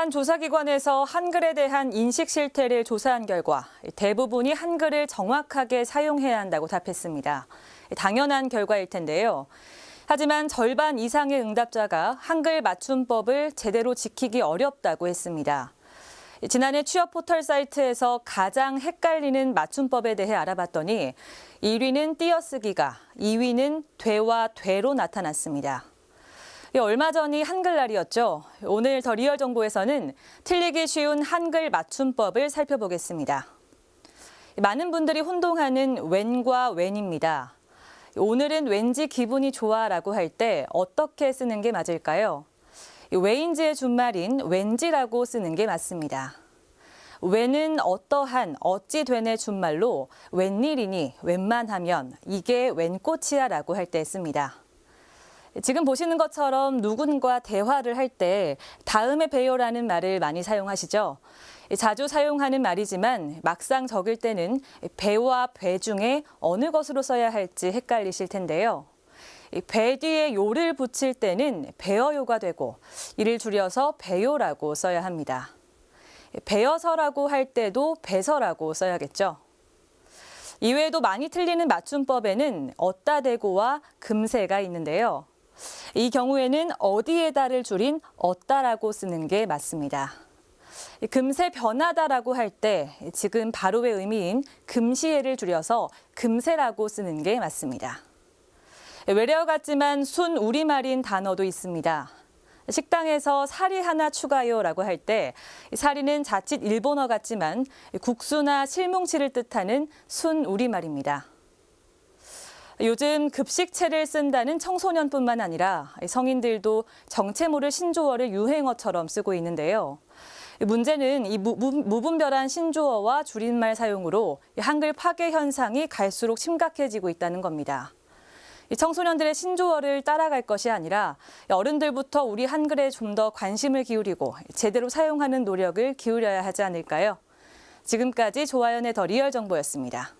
한 조사기관에서 한글에 대한 인식 실태를 조사한 결과 대부분이 한글을 정확하게 사용해야 한다고 답했습니다. 당연한 결과일 텐데요. 하지만 절반 이상의 응답자가 한글 맞춤법을 제대로 지키기 어렵다고 했습니다. 지난해 취업 포털 사이트에서 가장 헷갈리는 맞춤법에 대해 알아봤더니 1위는 띄어쓰기가, 2위는 되와 되로 나타났습니다. 얼마 전이 한글날이었죠. 오늘 더 리얼 정보에서는 틀리기 쉬운 한글 맞춤법을 살펴보겠습니다. 많은 분들이 혼동하는 웬과 웬입니다. 오늘은 왠지 기분이 좋아라고 할 때 어떻게 쓰는 게 맞을까요? 왜인지의 준말인 왠지라고 쓰는 게 맞습니다. 왜는 어떠한 어찌 되네 준말로 웬일이니 웬만하면 이게 웬꽃이야라고 할 때 씁니다. 지금 보시는 것처럼 누군가 대화를 할 때 다음에 봬요라는 말을 많이 사용하시죠. 자주 사용하는 말이지만 막상 적을 때는 배와 배 중에 어느 것으로 써야 할지 헷갈리실 텐데요. 배 뒤에 요를 붙일 때는 배어요가 되고 이를 줄여서 배요라고 써야 합니다. 배어서라고 할 때도 배서라고 써야겠죠. 이외에도 많이 틀리는 맞춤법에는 어따 대고와 금세가 있는데요. 이 경우에는 어디에다를 줄인 어따라고 쓰는 게 맞습니다. 금세 변하다라고 할 때 지금 바로의 의미인 금시에를 줄여서 금세라고 쓰는 게 맞습니다. 외래어 같지만 순 우리말인 단어도 있습니다. 식당에서 사리 하나 추가요라고 할 때 사리는 자칫 일본어 같지만 국수나 실뭉치를 뜻하는 순 우리말입니다. 요즘 급식채를 쓴다는 청소년뿐만 아니라 성인들도 정체 모를 신조어를 유행어처럼 쓰고 있는데요. 문제는 이 무 분별한 신조어와 줄임말 사용으로 한글 파괴 현상이 갈수록 심각해지고 있다는 겁니다. 청소년들의 신조어를 따라갈 것이 아니라 어른들부터 우리 한글에 좀 더 관심을 기울이고 제대로 사용하는 노력을 기울여야 하지 않을까요? 지금까지 조아연의 더 리얼 정보였습니다.